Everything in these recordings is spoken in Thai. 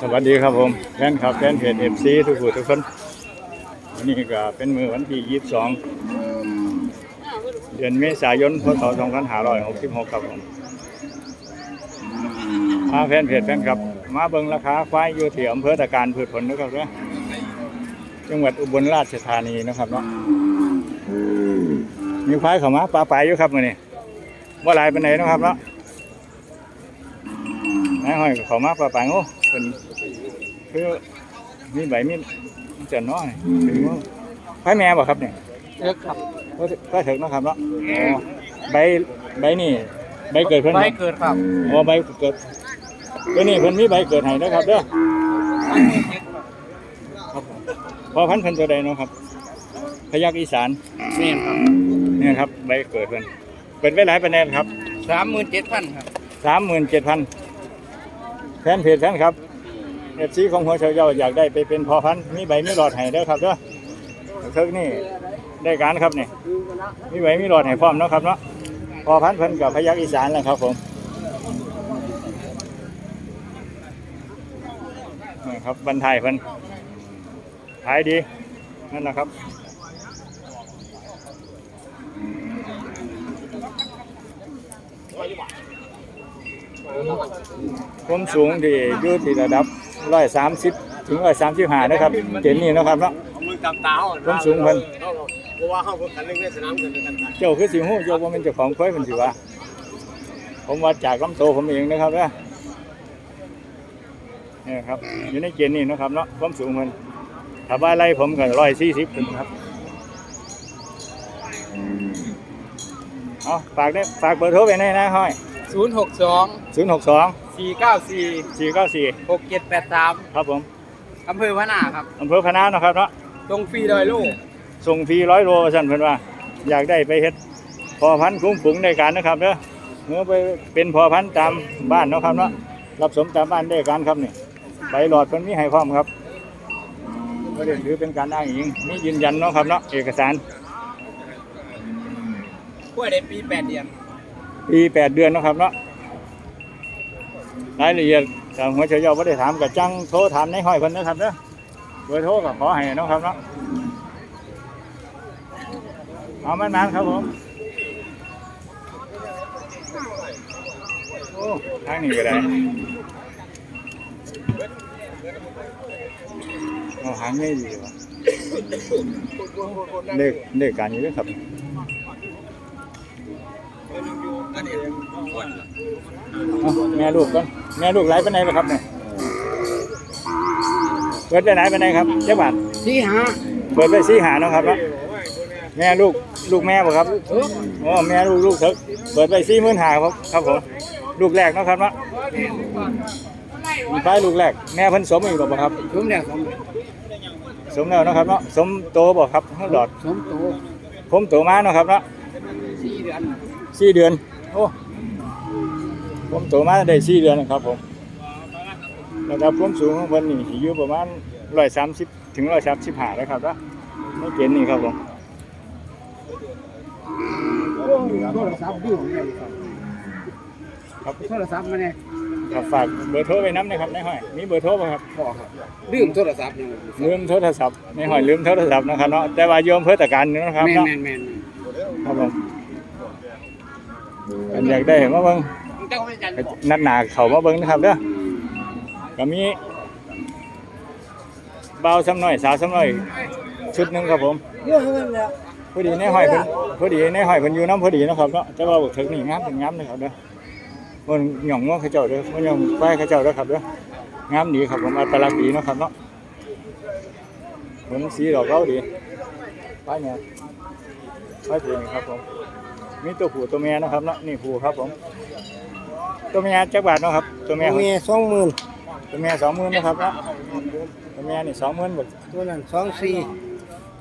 สวัสดีครับผมแฟนคลับแฟนเพจเอฟซีทุกผู้ทุกคนวันนี้ก็เป็นมือวันที่ 22 เดือนเมษายนพศ2566ครับผมมาแฟนเพจแฟนคลับ มาเบิ่งราคาควายอยู่ที่อำเภอตะการพืชผลนะครับเด้อจังหวัดอุบลราชธานีนะครับเนาะมีควายเข้ามาปลาไปอยู่ครับมื้อนี้บ่หลายปานใดเนะครับเนาะ นายห้อยเขามาปลาปังโอ้เป็นคือมีใบมีจะน้อยถึงว่าไผ่แม่บ่ครับเนี่ยเลิกครับก็ก็ถึงเนาะครับเนาะอ๋อใบใบนี่ใบเกิดเพิ่นไม่บ่เกิดครับอ๋อใบเกิดตัวนี้เพิ่นมีใบเกิดให้นะครับเด้อครับผมพอพันธุ์เพิ่นตัวใดเนาะครับ พยักอีสานแม่นครับเนี่ยครับใบเกิดเพิ่นเปิดไว้หลายปานใดครับสามหมื่นเจ็ดพันครับสามหมื่นเจ็ดพัน แฟนเพจแฟนครับเอฟซีของหัวเชาเยาอยากได้ไปเป็นพอพันธุ์มีใบมีหลอดให้เด้อครับเด้อเทิกนี่ได้การครับนี่มีใบมีหลอดให้พร้อมเนาะครับเนาะพอพันธุ์เพิ่นกับพยักอีสานแล้วครับผมนี่ครับบรรทายเพิ่นขายดีนั่นนะครับ ความสูงที่อยู่ที่ระดับร้อยสามสิบถึงร้อยสามสิบห้านะครับเจนนี่เนาะครับเนาะมึงจำตาเขาผมสูงเพิ่นเพราะว่าเขาเพิ่งกันเล่นในสนามกันกันกันเจ้าคือสิหูเจ้าว่าเป็นเจ้าของควายเป็นสิวะผมวัดจากลำโตผมเองนะครับเนี่ยนี่ครับอยู่ในเกณฑ์นี้เนาะครับเนาะความสูงมันถ้าว่าไล่ผมก็ร้อยสี่สิบครับเอาฝากได้ฝากเบอร์โทรไปในนะห้อย ศูนย์หกสองศูนย์หกสองสี่เก้าสี่สี่เก้าสี่หกเจ็ดแปดสามครับผมอำเภอพะนาครับอำเภอพะนาเนาะครับเนาะตรงฟรีดอยลูกส่งฟรีร้อยโลสั่นเพิ่นว่า อยากได้ไปเฮ็ดพอพันธุ์คุ้มฝูงในการนะครับเด้อเมื่อไปเป็นพอพันธุ์ตามบ้านเนาะครับเนาะรับสมตามบ้านได้การครับนี่ใบหลอดเพิ่นมีให้พร้อมครับก็เรียนถือเป็นการอ้างอิงมียืนยันเนาะครับเนาะเอกสารกล้วยได้ปีแปดเดือน ปีแปดเดือนนะครับเนาะรายละเอียดทางหัวเฉยเยาบ่ได้ถามกับจังโทรถามในห้อยเพิ่นนะครับเด้อเบอร์โทรก็ขอให้นะครับเนาะเอามันานครับผมโอ้ทางนี้ก็ได้เอาหางไม่ดีว่ะเด็กเด็กการอยู่ด้วยครับ เอาแม่ลูกก่อนแม่ลูกไหลไปไหนล่ะครับเนี่ยเปิดไปไหนไปไหนครับเจ้าบาทที่หาเปิดไปสี่หาเนาะครับเนาะแม่ลูกลูกแม่บ่ครับอ๋อแม่ลูกลูกเถอะเปิดไปสี่หมื่นหาครับครับผมลูกแรกเนาะครับเนาะมีไฟลูกแรกแม่เพิ่นสมอีกบ่ครับ สมเด็จสมสมแล้วเนาะครับเนาะสมโตบ่ครับเฮาดอดสมโตผมโตมาเนาะครับเนาะสี่เดือนสี่เดือนโอ้ผมโตมาได้สี่เดือนนะครับผมแล้วก็ความสูงของเพิ่นนี่สิอยู่ประมาณ130ถึง135นะครับเนาะในเกณฑ์นี้ครับผมโทรศัพท์ดูครับโทรศัพท์มาเนี่ยครับฝากเบอร์โทรไว้น้ำนะครับในห้อยมีเบอร์โทรป่ะครับพอครับลืมโทรศัพท์เนี่ยลืมโทรศัพท์ในห้อยลืมโทรศัพท์นะครับเนาะแต่ว่าโยมเพื่อตะการนี่นะครับแม่นเนาะแม่นแม่นครับผม อันอยากได้มาเบิ่งนัดหนาเขามาเบิ่งนะครับเด้อก็มีเบาซ้ำหน่อยสาวซ้ำหน่อยชุดหนึ่งครับผมพอดีในหอยเพิ่นพอดีในหอยเพิ่นอยู่น้ำพอดีนะครับเนาะแต่ว่าบอกถึงนี่งามเป็นงามนะครับเด้อมันหย่องง้อเขาเจ้าเด้อมันหย่องควายเขาเจ้าเด้อครับเด้องามดีครับผมอัตลักษณ์ดีนะครับเนาะเหมือนสีดอกเราดีไปเนี่ยไปผูนี่ครับผม มีตัวผู้ตัวแม่นะครับเนาะนี่ผู้ครับผมตัวแม่จักบาทเนาะครับตัวแม่มีสองหมื่นตัวแม่สองหมื่นนะครับเนาะตัวแม่นี่สองหมื่นบาทตัวนั้นสองสี่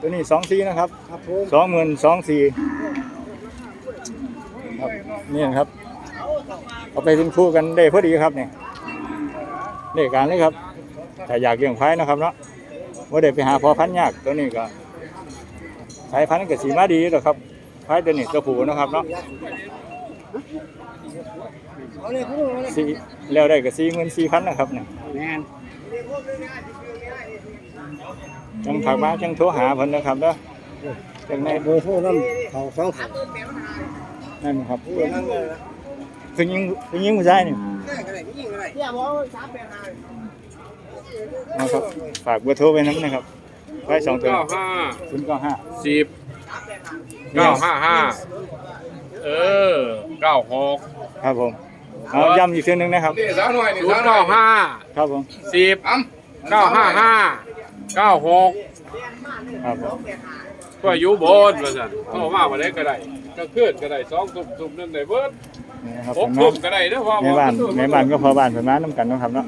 ตัวนี้สองสี่นะครับครับผมสองหมื่นสองสี่ครับนี่นะครับเอาไปเป็นคู่กันได้พอดีครับเนี่ยได้การเลยครับแต่อยากเลี้ยงควายนะครับเนาะว่าได้ไปหาพอพันธุ์ยากตัวนี้ก็สายพันธุ์ก็สีมาดีหรอกครับ ควายตัวนี้ตัวผู้นะครับเนาะเอาเลยพูดเลยสีแล้วได้ก็สี่หมื่นสี่พันนะครับเนี่ยเแม่นจังผักมาจังโทรหาเพิ่นนะครับเด้อจังในเบอร์โทรน้ำเขาสองสามนั่นครับคือยิงคือยิงผู้ชายนี่เนี่ยบอกสามแปดห้านะครับฝากเบอร์โทรไว้น้ำนะครับไว้สองตัวเก้าห้าศูนย์เก้าห้าสิบ เก้าห้าห้าเออเก้าหกครับผมเอาย้ำอีกเทื่อนึงนะครับ นี่สาวหน่อยนี่สาวเก้าห้าครับผมสิบเก้าห้าห้าเก้าหกครับผมก็อยู่บนว่าสั่นเข้ามาวันนี้ก็ได้ก็ขึ้นก็ได้สองทุบทุบนั่นได้เบิดนี่นะครับหกเพิ่นทุมาบก็ได้เด้อพ่อแม่บ้านแม่บ้านก็พอบ้านเพิ่นมาน้ำกันเนาะครับเนาะ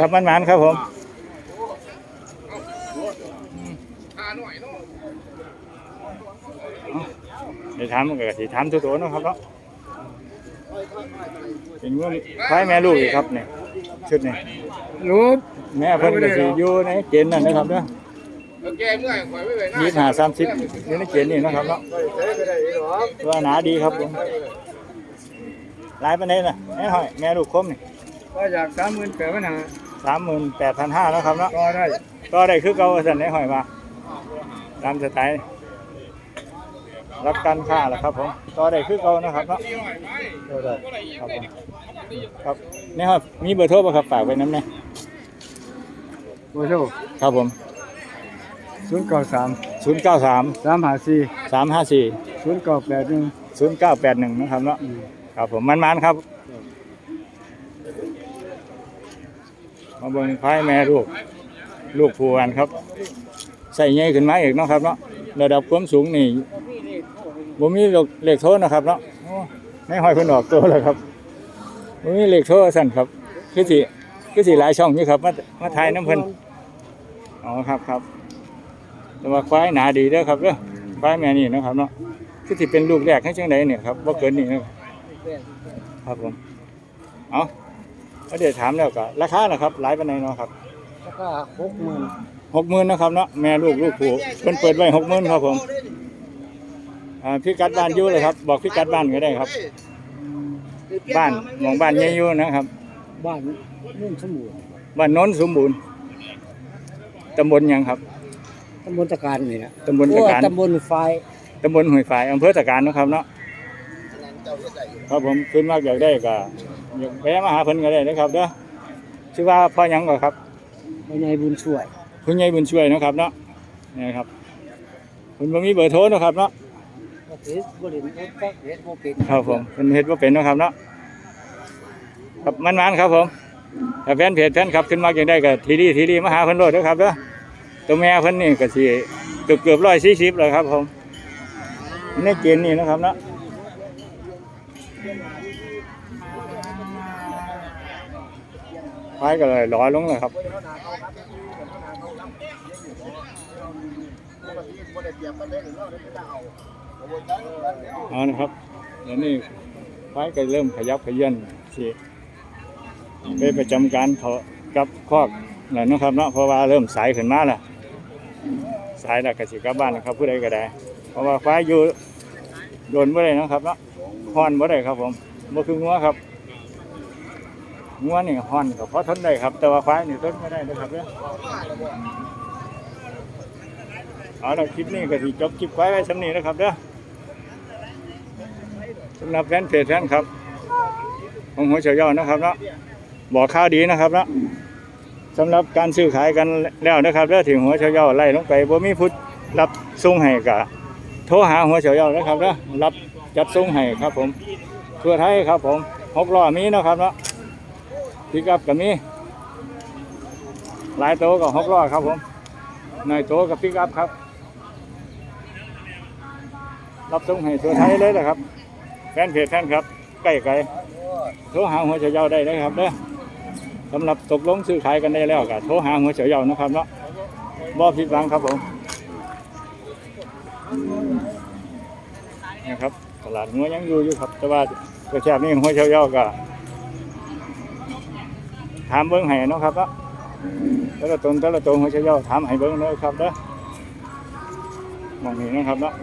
ครับมันมันๆครับผม ห้าหน่อยเนาะ เดี๋ยวถามมันก็สิถามตัวโตเนาะครับเนาะเป็นงูคล้ายแม่ลูกอีกครับเนี่ยชุดนี้รูปแม่เพิ่นก็สิอยู่ในเกณฑ์นั่นนะครับเนาะแกเมื่อยคอยไม่เป็นยี่สิบห้าสามสิบอยู่ในเกณฑ์นี่นะครับเนาะว่าหนาดีครับผมหลายปานใดน่ะแม่ห้อยแม่ลูกคมนี่ก็อยากสามหมื่นแปดพันห้าสามหมื่นแปดพันห้านาะครับเนาะก็ได้ก็ได้คือเก่าสั่นได้หอยมาตามสไตล์ รับการค่าแหละครับผมก็ได้คือเก่านะครับเนาะก็ได้ครับผมครับนี่ครับมีเบอร์โทรป่ะครับฝากไว้น้ำเนี่ยโอ้โหครับผมศูนย์เก้าสามศูนย์เก้าสามสามห้าสี่สามห้าสี่ศูนย์เก้าแปดหนึ่งศูนย์เก้าแปดหนึ่งนะครับเนาะครับผมมันมันๆครับมาเบิ่งควายแม่ลูกลูกผูอันครับ ใส่ใหญ่ขึ้นมาอีกเนาะครับเนาะระดับความสูงนี่ บ่มีเลขเลขโทษนะครับเนาะโอ้ในหอยเพิ่นออกตัวแล้วครับบ่มีเลขโทษสั่นครับ คือสิคือสิหลายช่องอยู่ครับ มามาถ่ายน้ำเพิ่นอ๋อครับครับแต่ว่าควายหนาดีเด้อครับเด้อควายแม่นี่เนาะครับเนาะคือสิเป็นลูกแรกให้จังไดเนี่ยครับบ่เกินนี่นะครับครับผมเอาเอาเดี๋ยวถามแล้วก็ราคาล่ะครับหลายปานใดเนาะครับแล้วก็หกหมื่นหกหมื่นนะครับเนาะแม่ลูกลูกผูเพิ่นเปิดไว้หกหมื่นครับผม อ่าพี่กัดบ้านอยู่เลยครับ บอกพี่กัดบ้านก็ได้ครับ บ้านหมองบ้านใหญ่อยู่นะครับ บ้านนุ่นสมุนบ้านโน้นสมบูรณ์ตำบลหยังครับตำบลตะการนี่นะตำบลตะการตำบลไฟตำบลห้วยฝายอำเภอตะการเนาะครับเนาะครับผมขึ้นมากอยากได้ก็อยากแวะมาหาเพิ่นก็ได้นะครับเด้อชื่อว่าพ่อหยังก่อครับในในบุญช่วย คุณยายบุญช่วยเนาะครับเนาะนี่ครับคุณบ่มีเบอร์โทรเนาะครับเนาะก็ เฮ็ดบ่เล่นก็เฮ็ดบ่เป็นครับผมเป็นเฮ็ดว่าเป็นเนาะครับเนาะครับมันมันๆครับผมถ้าแฟนเพจแฟนครับขึ้นมาอย่างได้ก็ทีดีทีดีมาหาเพิ่นโลดเด้อครับเด้อตัวแม่เพิ่นนี่ก็สิเกือบเกือบร้อยสี่สิบเลยครับผมในเกณฑ์นี่นะครับเนาะไปก็เลยร้อยลงเลยครับ เอานะครับเดี๋ยวนี้ไปก็เริ่มขยับขยื่นสิไปประจำการเขากับคอกแล้วนะครับเนาะเพราะว่าเริ่มสายขึ้นมาแล้วสายแล้วก็สิกลับบ้านนะครับผู้ใดก็ได้ เพราะว่าควายอยู่โดนบ่ได้นะครับเนาะฮอนบ่ได้ครับผมบ่คืองัวครับงัวนี่ฮอนก็พอทนได้ครับ แต่ว่าควายนี่ทนบ่ได้นะครับเด้อ เอาละคลิปนี้ก็สิจบคลิปควายไว้สำนี้นะครับเด้อสำหรับแฟนเพจแฟนครับของหัวเฉียวยอนะครับเนาะบอกข่าวดีนะครับเนาะสำหรับการซื้อขายกันแล้วนะครับเด้อถึงหัวเฉาเยาไล่ลงไปบ่มีพุทธรับส่งให้ก็โทรหาหัวเฉาเยานะครับเด้อรับจัดส่งให้ครับ ผมทั่วไทยครับ ผมหกล้อมีนะครับเนาะพิกับก็มีหลายโตก็หกล้อครับผมน้อยโตกับพิกับครับ รับส่งให้ทั่วไทยเลยนะครับ แฟนเพจแฟนครับ ใกล้ไกลโทรหาหัวเฉาเยาได้เลยครับเด้อสำหรับตกลงซื้อขายกันได้แล้วก็โทรหาหัวเฉียวเยานะครับเนาะบ่ผิดหวังครับผมนี่ครับตลาดหัวยังอยู่อยู่ครับ แต่ว่าตัวแคบนี่หัวเฉียวเยาก็ถามเบิ้งให้เนาะครับเนาะแต่ละตนแต่ละตนหัวเฉียวเยาถามให้เบิ้งเนะครับเด้อมองเห็นนะครับเนาะ